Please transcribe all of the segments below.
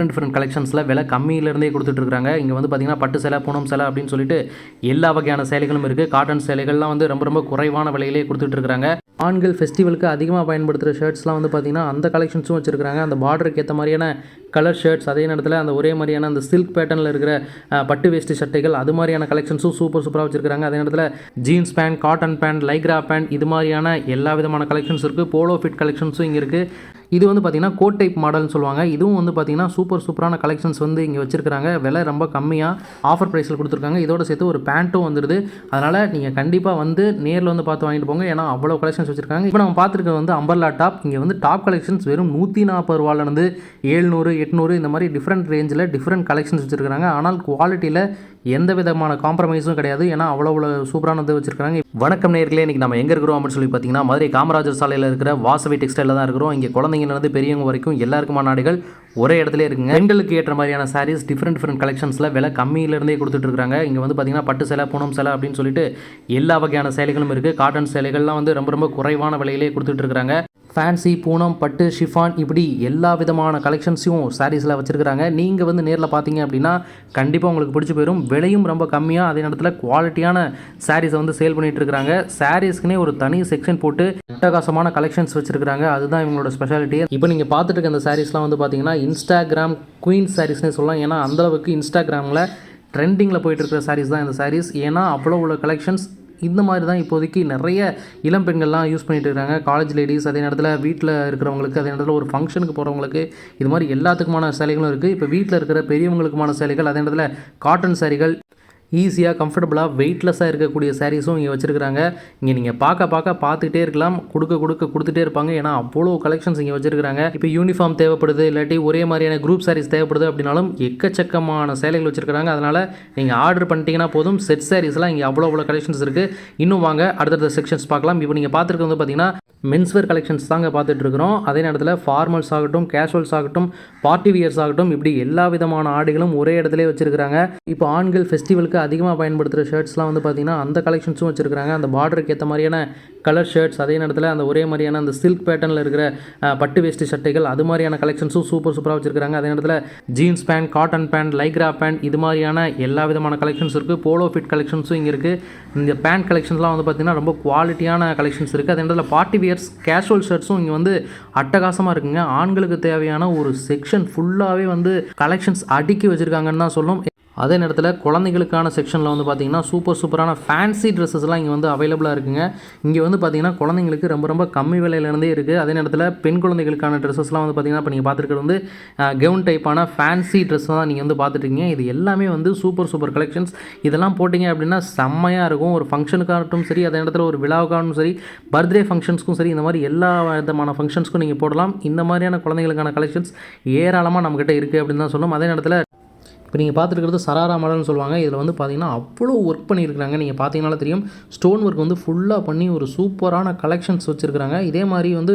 Different different கலெக்ஷன்ஸில் விலை கம்மியிலேருந்தே கொடுத்துட்ருக்காங்க இங்கே வந்து பார்த்தீங்கன்னா பட்டு சேலை பூனம் சேலை அப்படின்னு சொல்லிட்டு எல்லா வகையான சேலைகளும் இருக்குது காட்டன் சேலைகள்லாம் வந்து ரொம்ப ரொம்ப குறைவான விலையிலே கொடுத்துட்ருக்காங்க ஆண்கள் ஃபெஸ்டிவலுக்கு அதிகமாக பயன்படுத்துகிற ஷர்ட்ஸ்லாம் வந்து பார்த்தீங்கன்னா அந்த கலெக்ஷன்ஸும் வச்சுருக்காங்க அந்த பார்டருக்கு ஏற்ற மாதிரியான கலர் ஷர்ட்ஸ் அதே நேரத்தில் அந்த ஒரே மாதிரியான அந்த சில்க் பேட்டர்னில் இருக்கிற பட்டு வேஷ்டி சட்டைகள் அது மாதிரியான கலெக்ஷன்ஸும் சூப்பர் சூப்பராக வச்சுருக்காங்க அதே நேரத்தில் jeans pant cotton pant lycra pant இது மாதிரியான எல்லா விதமான கலெக்ஷன்ஸ் இருக்குது போலோ ஃபிட் கலெக்ஷன்ஸும் இங்கே இருக்குது இது வந்து பார்த்தீங்கன்னா கோட் டைப் மாடல்னு சொல்லுவாங்க. இதுவும் வந்து பார்த்தீங்கன்னா சூப்பர் சூப்பரான கலெக்ஷன்ஸ் வந்து இங்கே வச்சுருக்காங்க விலை ரொம்ப கம்மியாக ஆஃபர் ப்ரைஸில் கொடுத்துருக்காங்க. இதோட சேர்த்து ஒரு பேண்ட்டும் வந்துடுது அதனால் நீங்கள் கண்டிப்பாக வந்து நேரில் வந்து பார்த்து வாங்கிட்டு போங்க. ஏன்னா அவ்வளோ கலெக்ஷன்ஸ் வச்சுருக்காங்க. இப்போ நம்ம பார்த்துருக்க வந்து அம்பர்லா டாப் இங்கே வந்து டாப் கலெக்ஷன்ஸ் வெறும் நூற்றி நாற்பது ரூபாலேருந்து ஏழ்நூறு எட்நூறு இந்த மாதிரி டிஃப்ரெண்ட் ரேஞ்சில் டிஃப்ரெண்ட் கலெக்ஷன்ஸ் வச்சுருக்காங்க ஆனால் குவாலிட்டியில் எந்த விதமான காம்ப்ரமைஸும் கிடையாது. ஏன்னா அவ்வளோ அவ்வளோ சூப்பரானது வச்சுருக்காங்க வணக்கம் நேர்களே இன்றைக்கி நம்ம எங்கே இருக்கிறோம் அப்படின்னு சொல்லி பார்த்தீங்கன்னா மதுரை காமராஜர் சாலையில் இருக்கிற வாசவி டெக்ஸ்டைலில் தான் இருக்கிறோம். இங்கே குழந்தைங்க குழந்தைங்கலேருந்து பெரியவங்க வரைக்கும் எல்லாருக்குமான ஆடைகள் ஒரே இடத்துல இருக்குங்க. பெண்களுக்கு ஏற்ற மாதிரியான சாரீஸ் டிஃப்ரெண்ட் டிஃப்ரெண்ட் கலெக்ஷன்ஸில் விலை கம்மியிலேருந்தே கொடுத்துட்ருக்காங்க இங்கே வந்து பார்த்திங்கன்னா பட்டு சேலை பூனம் சேலை அப்படின்னு சொல்லிட்டு எல்லா வகையான சேலைகளும் இருக்குது காட்டன் சேலைகள்லாம் வந்து ரொம்ப ரொம்ப குறைவான விலையிலே கொடுத்துட்ருக்காங்க ஃபேன்சி பூனம் பட்டு ஷிஃபான் இப்படி எல்லா விதமான கலெக்ஷன்ஸையும் சாரீஸில் வச்சுருக்காங்க நீங்கள் வந்து நேரில் பார்த்தீங்க அப்படின்னா கண்டிப்பாக உங்களுக்கு பிடிச்சி போயிடும் விலையும் ரொம்ப கம்மியாக அதே நேரத்தில் குவாலிட்டியான சாரீஸை வந்து சேல் பண்ணிகிட்ருக்காங்க இருக்காங்க. சாரீஸ்க்குனே ஒரு தனி செக்ஷன் போட்டு அட்டகாசமான கலெக்ஷன்ஸ் வச்சுருக்காங்க அதுதான் இவங்களோட ஸ்பெஷாலிட்டி இப்போ நீங்கள் பார்த்துட்டு இருக்க அந்த சாரீஸ்லாம் வந்து பார்த்தீங்கன்னா இன்ஸ்டாகிராம் குயின் சாரீஸ்னே சொல்லலாம். ஏன்னா அந்தளவுக்கு இன்ஸ்டாகிராமில் ட்ரெண்டிங்கில் போயிட்டு இருக்கிற சாரீஸ் தான் இந்த சாரீஸ் ஏன்னா அவ்வளோ உள்ள கலெக்ஷன்ஸ் இந்த மாதிரி தான் இப்போதைக்கு நிறைய இளம் பெண்கள்லாம் யூஸ் பண்ணிட்டு இருக்காங்க. காலேஜ் லேடிஸ் அதே நேரத்தில் வீட்டில் இருக்கிறவங்களுக்கு அதே நேரத்தில் ஒரு ஃபங்க்ஷனுக்கு போகிறவங்களுக்கு இது மாதிரி எல்லாத்துக்குமான சேலைகளும் இருக்குது இப்போ வீட்டில் இருக்கிற பெரியவங்களுக்குமான சேலைகள் அதே நேரத்தில் காட்டன் சேரீகள் ஈஸியாக கம்ஃபர்டபுளாக வெயிட்லெஸ்ஸாக இருக்கக்கூடிய சாரீஸும் இங்கே வச்சுருக்காங்க இங்கே நீங்கள் பார்க்க பார்க்க பார்த்துக்கிட்டே இருக்கலாம். கொடுக்க கொடுக்க கொடுத்துட்டே இருப்பாங்க. ஏன்னா அவ்வளோ கலெக்ஷன்ஸ் இங்கே வச்சுருக்காங்க இப்போ யூனிஃபார்ம் தேவைப்படுது இல்லாட்டி ஒரே மாதிரியான குரூப் சாரீஸ் தேவைப்படுது அப்படின்னாலும் எக்கச்சக்கமான சேலைகள் வச்சுருக்காங்க அதனால் நீங்கள் ஆர்டர் பண்ணிட்டீங்கன்னா போதும். செட் சாரீஸ்லாம் இங்கே அவ்வளோ அவ்வளோ கலெக்ஷன்ஸ் இருக்குது இன்னும் வாங்க அடுத்தடுத்த செக்ஷன்ஸ் பார்க்கலாம். இப்போ நீங்கள் பார்த்துருக்கிறது வந்து பார்த்தீங்கன்னா மென்ஸ்வேர் கலெக்ஷன்ஸ் தாங்க பார்த்துட்ருக்குறோம் அதே நேரத்தில் ஃபார்மல்ஸ் ஆகட்டும் கேஷுவல்ஸ் ஆகட்டும் பார்ட்டி வியர்ஸ் ஆகட்டும் இப்படி எல்லா விதமான ஆடைகளும் ஒரே இடத்துல வச்சுருக்குறாங்க. இப்போ ஆண்கள் ஃபெஸ்டிவலுக்கு அதிகமாக பயன்படுத்துகிற ஷர்ட்ஸ்லாம் வந்து பார்த்தீங்கன்னா அந்த கலெக்ஷன்ஸும் வச்சுருக்காங்க அந்த பார்டருக்கு ஏற்ற மாதிரியான கலர் ஷர்ட்ஸ் அதே நேரத்தில் அந்த ஒரே மாதிரியான அந்த சில்க் பேட்டர்னில் இருக்கிற பட்டு வேஷ்டி சட்டைகள் அது மாதிரியான கலெக்ஷன்ஸும் சூப்பர் சூப்பராக வச்சுருக்காங்க அதே நேரத்தில் jeans pant cotton pant lycra pant இது மாதிரியான எல்லா விதமான கலெக்ஷன்ஸ் இருக்குது போலோ ஃபிட் கலெக்ஷன்ஸும் இங்கே இருக்குது இந்த பேண்ட் கலெக்ஷன்ஸ்லாம் வந்து பார்த்திங்கன்னா ரொம்ப குவாலிட்டியான கலெக்ஷன்ஸ் இருக்குது அதே நேரத்தில் பார்ட்டி வியர்ஸ் கேஷுவல் ஷர்ட்ஸும் இங்கே வந்து அட்டகாசமாக இருக்குங்க. ஆண்களுக்கு தேவையான ஒரு செக்ஷன் ஃபுல்லாகவே வந்து கலெக்ஷன்ஸ் அடுக்கி வச்சுருக்காங்கன்னு தான் சொல்லும். அதே நேரத்தில் குழந்தைகளுக்கான செக்ஷனில் வந்து பார்த்தீங்கன்னா சூப்பர் சூப்பரான ஃபேன்சி ட்ரெஸ்ஸஸ்லாம் இங்கே வந்து அவைலபிளாக இருக்குங்க. இங்கே வந்து பார்த்தீங்கன்னா குழந்தைங்களுக்கு ரொம்ப ரொம்ப கம்மி விலையிலேருந்தே இருக்குது அதே நேரத்தில் பெண் குழந்தைகளுக்கான ட்ரெஸ்ஸஸ்லாம் வந்து பார்த்தீங்கன்னா இப்போ நீங்கள் பார்த்துருக்கிறது வந்து கவுன் டைப்பான ஃபேன்சி ட்ரெஸ் தான் நீங்கள் வந்து பார்த்துட்ருக்கீங்க இது எல்லாமே வந்து சூப்பர் சூப்பர் கலெக்ஷன்ஸ் இதெல்லாம் போட்டிங்க அப்படின்னா செம்மையாக இருக்கும். ஒரு ஃபங்க்ஷனுக்காகட்டும் சரி அதே நேரத்தில் ஒரு விழாவுக்காகட்டும் சரி பர்த்டே ஃபங்க்ஷன்ஸ்க்கும் சரி இந்த மாதிரி எல்லா விதமான ஃபங்க்ஷன்ஸ்க்கும் நீங்கள் போடலாம். இந்த மாதிரியான குழந்தைகளுக்கான கலெக்ஷன்ஸ் ஏராளமாக நம்மக்கிட்ட இருக்குது அப்படின்னு தான் சொல்லணும். அதே நேரத்தில் இப்போ நீங்கள் பார்த்துருக்கிறது சராரா மாடல்னு சொல்லுவாங்க. இதில் வந்து பார்த்தீங்கன்னா அவ்வளோ ஒர்க் பண்ணியிருக்காங்க நீங்கள் பார்த்தீங்கனால தெரியும். ஸ்டோன் ஒர்க் வந்து ஃபுல்லாக பண்ணி ஒரு சூப்பரான கலெக்ஷன்ஸ் வச்சுருக்காங்க இதே மாதிரி வந்து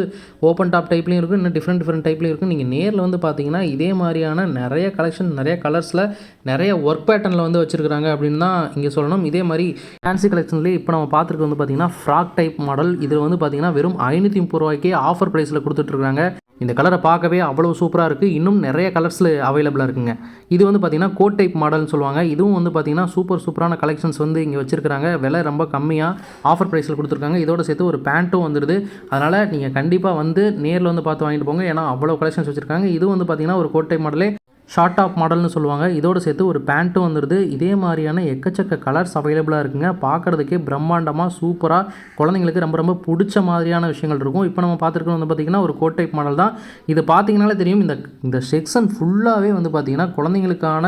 ஓப்பன் டாப் டைப்லேயும் இருக்கும் இன்னும் டிஃப்ரெண்ட் டிஃப்ரெண்ட் டைப்லேயும் இருக்கும் நீங்கள் நேரில் வந்து பார்த்தீங்கன்னா இதே மாதிரியான நிறைய கலெக்ஷன் நிறைய கலர்ஸில் நிறைய ஒர்க் பேட்டர்னில் வந்து வச்சுருக்காங்க அப்படின்னு தான் இங்கே சொல்லணும். இதே மாதிரி ஃபேன்சி கலெக்ஷன்லேயே இப்போ நம்ம பார்த்துருக்க வந்து பார்த்தீங்கன்னா ஃப்ராக் டைப் மாடல் இதில் வந்து பார்த்தீங்கன்னா வெறும் ஐநூற்றி முப்பது ரூபாய்க்கே ஆஃபர் ப்ரைஸில் கொடுத்துட்ருக்காங்க இந்த கலரை பார்க்கவே அவ்வளோ சூப்பராக இருக்குது இன்னும் நிறைய கலர்ஸில் அவைலபிளாக இருக்குங்க. இது வந்து பார்த்திங்கன்னா கோட் டைப் மாடல்னு சொல்லுவாங்க. இதுவும் வந்து பார்த்திங்கன்னா சூப்பர் சூப்பரான கலெக்ஷன்ஸ் வந்து இங்கே வச்சுருக்காங்க விலை ரொம்ப கம்மியாக ஆஃபர் ப்ரைஸில் கொடுத்துருக்காங்க. இதோட சேர்த்து ஒரு பேண்ட்டும் வந்துடுது அதனால் நீங்கள் கண்டிப்பாக வந்து நேரில் வந்து பார்த்து வாங்கிட்டு போங்க. ஏன்னா அவ்வளோ கலெக்ஷன்ஸ் வச்சுருக்காங்க. இது வந்து பார்த்திங்கன்னா ஒரு கோட் டைப் மாடலே ஷார்ட் டாப் மாடல்னு சொல்லுவாங்க. இதோட சேர்த்து ஒரு பேண்ட்டும் வந்துடுது இதே மாதிரியான எக்கச்சக்க கலர்ஸ் அவைலபிளாக இருக்குங்க. பார்க்குறதுக்கே பிரம்மாண்டமாக சூப்பராக குழந்தைங்களுக்கு ரொம்ப ரொம்ப பிடிச்ச மாதிரியான விஷயங்கள் இருக்கும். இப்போ நம்ம பார்த்துருக்கோம் வந்து பார்த்திங்கன்னா ஒரு கோட் டைப் மாடல் தான். இது பார்த்தீங்கனாலே தெரியும். இந்த இந்த செக்ஷன் ஃபுல்லாகவே வந்து பார்த்திங்கன்னா குழந்தைங்களுக்கான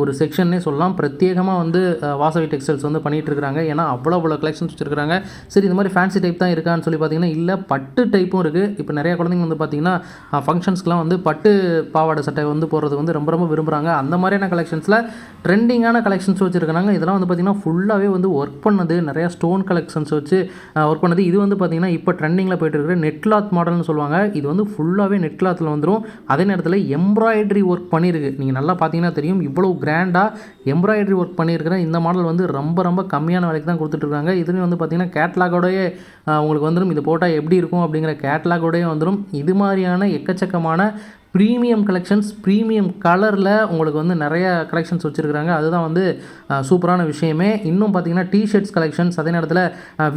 ஒரு செக்ஷன்னே சொல்லலாம். பிரத்யேகமாக வந்து வாசவி டெக்ஸ்டைல்ஸ் வந்து பண்ணிகிட்டு ஏன்னா அவ்வளோ அவ்வளோ கலெக்ஷன்ஸ் வச்சுருக்காங்க சரி இந்த மாதிரி ஃபேன்சி டைப் தான் இருக்கான்னு சொல்லி பார்த்தீங்கன்னா இல்லை பட்டு டைப்பும் இருக்குது இப்போ நிறைய குழந்தைங்க வந்து பார்த்திங்கன்னா ஃபங்க்ஷன்ஸ்க்குலாம் வந்து பட்டு பாவாடை சட்டை வந்து போடுறது வந்து ரொம்ப ரொம்ப விரும்புகிறாங்க அந்த மாதிரியான கலெக்ஷன்ஸில் ட்ரெண்டிங்கான கலெக்ஷன்ஸ் வச்சுருக்காங்க இதெல்லாம் வந்து பார்த்திங்கன்னா ஃபுல்லாகவே வந்து ஒர்க் பண்ணது நிறையா ஸ்டோன் கலெக்ஷன்ஸ் வச்சு ஒர்க் பண்ணது. இது வந்து பார்த்திங்கன்னா இப்போ ட்ரெண்டிங்கில் போயிட்டு இருக்கிற நெட் கிளாத் மாடல்னு சொல்லுவாங்க. இது வந்து ஃபுல்லாகவே நெட் கிளாத்தில் வந்துடும் அதே நேரத்தில் எம்ப்ராய்டரி ஒர்க் பண்ணியிருக்கு. நீங்கள் நல்லா பார்த்தீங்கன்னா தெரியும் இவ்வளோ கிராண்டாக எம்ப்ராய்டரி ஒர்க் பண்ணியிருக்கிற இந்த மாடல் வந்து ரொம்ப ரொம்ப கம்மியான விலைக்கு தான் கொடுத்துட்ருக்காங்க இதுலேயும் வந்து பார்த்திங்கன்னா கேட்லாகோடயே உங்களுக்கு வந்துடும் இது போட்டால் எப்படி இருக்கும் அப்படிங்கிற கேட்லாகோடய வந்துடும் இது மாதிரியான எக்கச்சக்கமான ப்ரீமியம் கலெக்ஷன்ஸ் ப்ரீமியம் கலரில் உங்களுக்கு வந்து நிறைய கலெக்ஷன்ஸ் வச்சுருக்காங்க அதுதான் வந்து சூப்பரான விஷயமே. இன்னும் பார்த்தீங்கன்னா டிஷர்ட்ஸ் கலெக்ஷன்ஸ் அதே நேரத்தில்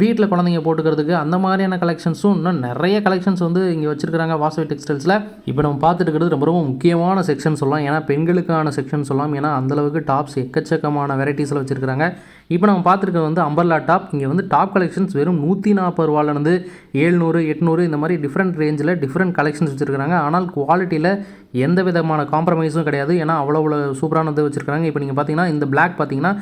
வீட்டில் குழந்தைங்க போட்டுக்கிறதுக்கு அந்த மாதிரியான கலெக்ஷன்ஸும் இன்னும் நிறைய கலெக்ஷன்ஸ் வந்து இங்கே வச்சுருக்காங்க வாசவி டெக்ஸ்டைல்ஸில் இப்போ நம்ம பார்த்துட்டு இருக்கிறது ரொம்ப ரொம்ப முக்கியமான செக்ஷன் சொல்லலாம். ஏன்னா பெண்களுக்கான செக்ஷன் சொல்லலாம். ஏன்னா அந்தளவுக்கு டாப்ஸ் எக்கச்சக்கமான வெரைட்டிஸில் வச்சுருக்காங்க இப்போ நம்ம பார்த்துருக்கோம் வந்து அம்பர்லா டாப். இங்கே வந்து டாப் கலெக்ஷன்ஸ் வெறும் நூற்றி நாற்பது ரூபாலேருந்து ஏழ்நூறு எட்நூறு இந்த மாதிரி டிஃப்ரெண்ட் ரேஞ்சில் டிஃப்ரெண்ட் கலெக்ஷன்ஸ் வச்சுருக்காங்க ஆனால் குவாலிட்டியில் எந்த விதமான காம்ப்ரமைஸும் கிடையாது. ஏன்னா அவ்வளோ அவ்வளோ சூப்பரானது வச்சுருக்காங்க இப்போ நீங்கள் பார்த்தீங்கன்னா இந்த பிளாக் பார்த்தீங்கன்னா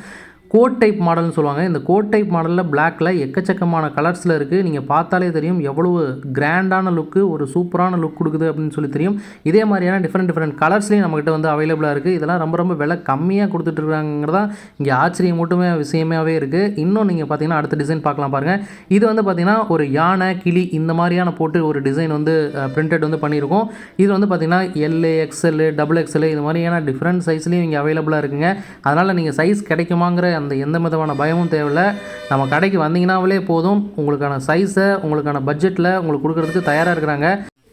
கோட் டைப் மாடல்னு சொல்லுவாங்க. இந்த கோட் டைப் மாடலில் பிளாக்ல எக்கச்சக்கமான கலர்ஸில் இருக்குது நீங்கள் பார்த்தாலே தெரியும் எவ்வளவு கிராண்டான லுக்கு ஒரு சூப்பரான லுக் கொடுக்குது அப்படின்னு சொல்லி தெரியும். இதே மாதிரியான டிஃப்ரெண்ட் டிஃப்ரெண்ட் கலர்ஸ்லேயும் நம்மகிட்ட வந்து அவைலபிளாக இருக்குது இதெல்லாம் ரொம்ப ரொம்ப விலை கம்மியாக கொடுத்துட்ருக்காங்கிறதா இங்கே ஆச்சரியம் மட்டுமே விஷயமாகவே இருக்குது இன்னும் நீங்கள் பார்த்தீங்கன்னா அடுத்த டிசைன் பார்க்கலாம் பாருங்கள் இது வந்து பார்த்திங்கன்னா ஒரு யானை கிளி இந்த மாதிரியான போட்டு ஒரு டிசைன் வந்து பிரிண்டட் வந்து பண்ணியிருக்கோம். இது வந்து பார்த்தீங்கன்னா எல்ஏ எக்ஸ்எல் டபுள் எக்ஸ்எல் இது மாதிரியான டிஃப்ரெண்ட் சைஸ்லேயும் இங்கே அவைலபிளாக இருக்குங்க. அதனால் நீங்கள் சைஸ் கிடைக்குமாங்கிற அந்த எந்த விதமான பயமும் தேவையில்லை. நம்ம கடைக்கு வந்தீங்கன்னாவே போதும். உங்களுக்கான சைஸை உங்களுக்கான பட்ஜெட்டில் உங்களுக்கு கொடுக்குறதுக்கு தயாராக இருக்கிறாங்க.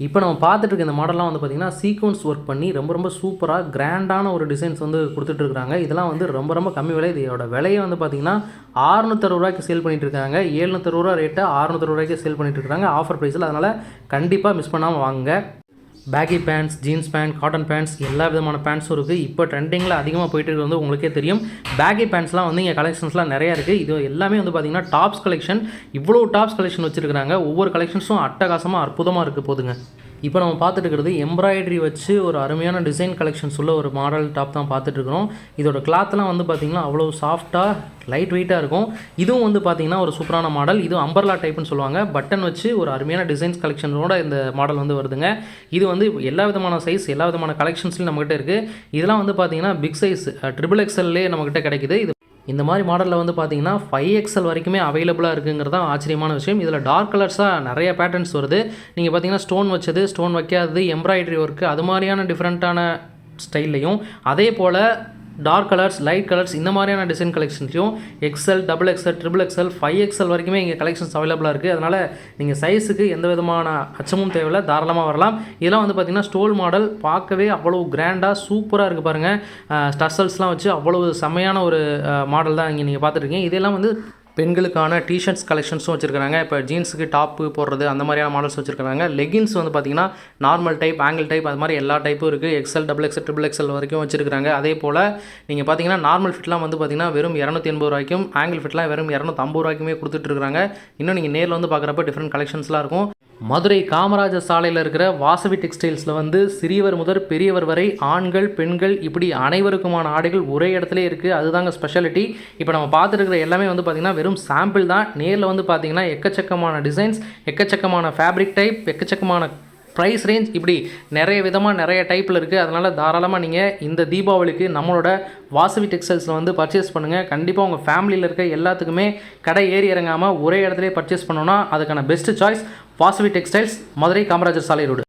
இப்போ நம்ம பார்த்துட்டு இருக்க இந்த மாடல்லாம் வந்து பார்த்திங்கன்னா சீக்வன்ஸ் ஒர்க் பண்ணி ரொம்ப ரொம்ப சூப்பராக கிராண்டான ஒரு டிசைன்ஸ் வந்து கொடுத்துட்ருக்காங்க இதெல்லாம் வந்து ரொம்ப ரொம்ப கம்மி விலை. இதோட விலையை வந்து பார்த்திங்கன்னா அறுநூத்தறுபது ரூபாய்க்கு சேல் பண்ணிட்டு இருக்காங்க. எழுநூத்தறுபது ரூபா ரேட்டை அறுநூத்தறுபது ரூபாய்க்கு சேல் பண்ணிட்டு இருக்காங்க. ஆஃபர் ப்ரைஸில் அதனால் கண்டிப்பாக மிஸ் பண்ணாமல் வாங்குங்க. Baggy pants jeans pant cotton pants எல்லா விதமான பேண்ட்ஸும் இருக்குது இப்போ ட்ரெண்டிங்கில் அதிகமாக போயிட்டு இருக்கிறது வந்து உங்களுக்கே தெரியும். பேக்கி பேண்ட்ஸ்லாம் வந்து இங்கே கலெக்ஷன்ஸ்லாம் நிறையா இருக்குது இது எல்லாமே வந்து பார்த்திங்கன்னா டாப்ஸ் கலெக்ஷன் இவ்வளோ டாப்ஸ் கலெக்ஷன் வச்சுருக்காங்க ஒவ்வொரு கலெக்ஷன்ஸும் அட்டகாசமாக அற்புதமாக இருக்குது போதுங்க இப்போ நம்ம பார்த்துட்டு இருக்கிறது எம்ப்ராய்டரி வச்சு ஒரு அருமையான டிசைன் கலெக்ஷன்ஸ் உள்ள ஒரு மாடல் டாப் தான் பார்த்துட்ருக்குறோம் இதோட கிளாத்லாம் வந்து பார்த்திங்கன்னா அவ்வளோ சாஃப்ட்டாக லைட் வெயிட்டாக இருக்கும். இதுவும் வந்து பார்த்திங்கன்னா ஒரு சூப்பரான மாடல் இது அம்பர்லா டைப்னு சொல்லுவாங்க. பட்டன் வச்சு ஒரு அருமையான டிசைன்ஸ் கலெக்ஷனோட இந்த மாடல் வந்து வருதுங்க. இது வந்து எல்லா விதமான சைஸ் எல்லா விதமான கலெக்ஷன்ஸ்லையும் நம்மகிட்ட இருக்குது இதெல்லாம் வந்து பார்த்திங்கன்னா பிக் சைஸ் ட்ரிபிள் எக்ஸ்எல்லே நம்மகிட்ட கிடைக்குது. இது இந்த மாதிரி மாடலில் வந்து பார்த்தீங்கன்னா ஃபைவ் எக்ஸல் வரைக்குமே அவைலபிளாக இருக்குங்கிறது தான் ஆச்சரியமான விஷயம். இதில் டார்க் கலர்ஸாக நிறைய பேட்டர்ன்ஸ் வருது. நீங்கள் பார்த்தீங்கன்னா ஸ்டோன் வச்சது ஸ்டோன் வைக்காதது எம்ப்ராய்டரி ஒர்க்கு அது மாதிரியான டிஃப்ரெண்ட்டான ஸ்டைல்லையும் அதே போல் டார்க் கலர்ஸ் லைட் கலர்ஸ் இந்த மாதிரியான design கலெக்ஷன்ஸ்லையும் XL double XL triple XL five XL வரைக்குமே இங்கே கலெக்ஷன்ஸ் அவைலபிளாக இருக்குது அதனால் நீங்கள் சைஸுக்கு எந்த விதமான அச்சமும் தேவையில்லை. தாராளமாக வரலாம். இதெல்லாம் வந்து பார்த்திங்கன்னா ஸ்டோல் மாடல் பார்க்கவே அவ்வளோ கிராண்டாக சூப்பராக இருக்குது பாருங்கள் ஸ்டசல்ஸ்லாம் வச்சு அவ்வளோ செம்மையான ஒரு மாடல் தான் இங்கே நீங்கள் பார்த்துருக்கீங்க இதெல்லாம் வந்து பெண்களுக்கான டிஷர்ட்ஸ் கலெக்ஷன்ஸும் வச்சுருக்காங்க இப்போ ஜீன்ஸுக்கு டாப்பு போடுறது அந்த மாதிரியான மாடல்ஸ் வச்சுருக்காங்க லெகின்ஸ் வந்து பார்த்திங்கன்னா நார்மல் டைப் ஆங்கிள் டைப் அது மாதிரி எல்லா டைப்பும் இருக்குது XL double XL triple XL வரைக்கும் வச்சுருக்காங்க அதே போல் நீங்கள் பார்த்தீங்கன்னா நார்மல் ஃபிட்லாம் வந்து பார்த்திங்கன்னா வெறும் இரநூத்தி எண்பது ரூபாய்க்கும் ஆங்கிள் ஃபிட்லாம் வெறும் இரநூத்தம்பது ரூபாய்க்குமே கொடுத்துட்ருக்காங்க இன்னும் நீங்கள் நேரில் வந்து பார்க்குறப்ப டிஃப்ரெண்ட் கலெக்ஷன்ஸ்லாம் இருக்கும். மதுரை காமராஜர் சாலையில் இருக்கிற வாசவி டெக்ஸ்டைல்ஸில் வந்து சிறியவர் முதல் பெரியவர் வரை ஆண்கள் பெண்கள் இப்படி அனைவருக்குமான ஆடைகள் ஒரே இடத்துல இருக்குது அதுதாங்க ஸ்பெஷாலிட்டி இப்போ நம்ம பார்த்துருக்குற எல்லாமே வந்து பார்த்திங்கன்னா வெறும் சாம்பிள் தான். நேரில் வந்து பார்த்திங்கன்னா எக்கச்சக்கமான டிசைன்ஸ் எக்கச்சக்கமான ஃபேப்ரிக் டைப் எக்கச்சக்கமான ப்ரைஸ் ரேஞ்ச் இப்படி நிறைய விதமாக நிறைய டைப்பில் இருக்குது அதனால் தாராளமாக நீங்கள் இந்த தீபாவளிக்கு நம்மளோட வாசவி டெக்ஸ்டைல்ஸில் வந்து பர்ச்சேஸ் பண்ணுங்கள் கண்டிப்பாக உங்கள் ஃபேமிலியில் இருக்க எல்லாத்துக்குமே கடை ஏறி இறங்காமல் ஒரே இடத்துல பர்ச்சேஸ் பண்ணோன்னா அதுக்கான best choice Vasavi textiles Madurai Kamarajar சாலை ரோடு